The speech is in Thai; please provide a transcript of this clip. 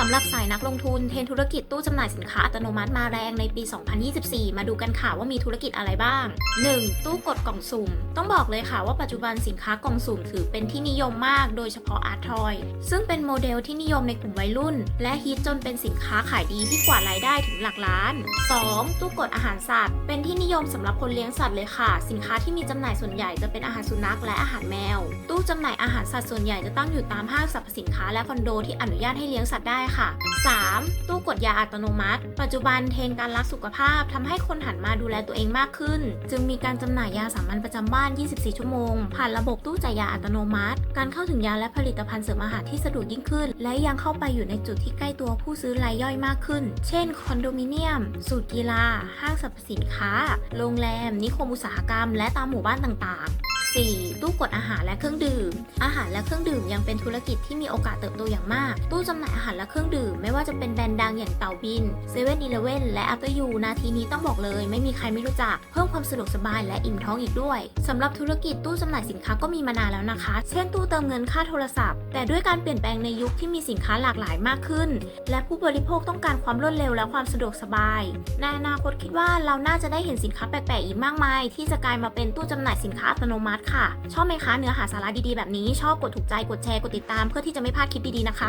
สำหรับสายนักลงทุนเทรนธุรกิจตู้จำหน่ายสินค้าอัตโนมัติมาแรงในปี 2024 มาดูกันค่ะว่ามีธุรกิจอะไรบ้าง 1. ตู้กดกล่องสุ่ม ต้องบอกเลยค่ะว่าปัจจุบันสินค้ากล่องสุ่มถือเป็นที่นิยมมากโดยเฉพาะอาร์ทอยซึ่งเป็นโมเดลที่นิยมในกลุ่มวัยรุ่น และฮิตจนเป็นสินค้าขายดีที่กวาดรายได้ถึงหลักล้าน 2. ตู้กดอาหารสัตว์ เป็นที่นิยมสำหรับคนเลี้ยงสัตว์เลยค่ะ สินค้าที่มีจำหน่ายส่วนใหญ่จะเป็นอาหารสุนัขและอาหารแมว ตู้จำหน่ายอาหารสัตว์ส่วนใหญ่จะตั้งอยู่ตามห้างสรรพสินค้าและคอนโดที่อนุญาตให้เลี้ยงสัตว์ได้ค่ะ 3. ตู้กดยาอัตโนมัติ ปัจจุบันเทรนการรักสุขภาพทำให้คนหันมาดูแลตัวเองมากขึ้น จึงมีการจำหน่ายยาสามัญประจำบ้าน 24 ชั่วโมง ผ่านระบบตู้จ่ายยาอัตโนมัติ การเข้าถึงยาและผลิตภัณฑ์เสริมอาหารที่สะดวกยิ่งขึ้น และยังเข้าไปอยู่ในจุดที่ใกล้ตัวผู้ซื้อรายย่อยมากขึ้น เช่น คอนโดมิเนียม สูตรกีฬา ห้างสรรพสินค้า โรงแรม นิคมอุตสาหกรรม และตามหมู่บ้านต่างๆ 4. ตู้กดอาหารและเครื่องดื่ม อาหารและเครื่องดื่มยังเป็นธุรกิจที่มีโอกาสเติบโตอย่างมาก ตู้จำหน่ายอาหารและเครื่องดื่ม ไม่ว่าจะเป็นแบรนด์ดังอย่างเต่าบินเซเว่นอีเลเว่นและ After You นาทีนี้ต้องบอกเลย ไม่มีใครไม่รู้จัก เพิ่มความสะดวกสบายและอิ่มท้องอีกด้วยสำหรับธุรกิจตู้จำหน่ายสินค้าก็มีมานานแล้วนะคะ เช่นตู้เติมเงินค่าโทรศัพท์ แต่ด้วยการเปลี่ยนแปลงในยุคที่มีสินค้าหลากหลายมากขึ้น และผู้บริโภคต้องการความรวดเร็วและความสะดวกสบายในอนาคตคิดว่าเราน่าจะได้เห็นสินค้าแปลกๆอีกมากมาย ที่จะกลายมาเป็นตู้จำหน่ายสินค้าอัตโนมัติค่ะ ชอบไหมคะเนื้อหาสาระดีๆแบบนี้ ชอบกดถูกใจ กดแชร์ กดติดตาม เพื่อที่จะไม่พลาดคลิปดีๆนะคะ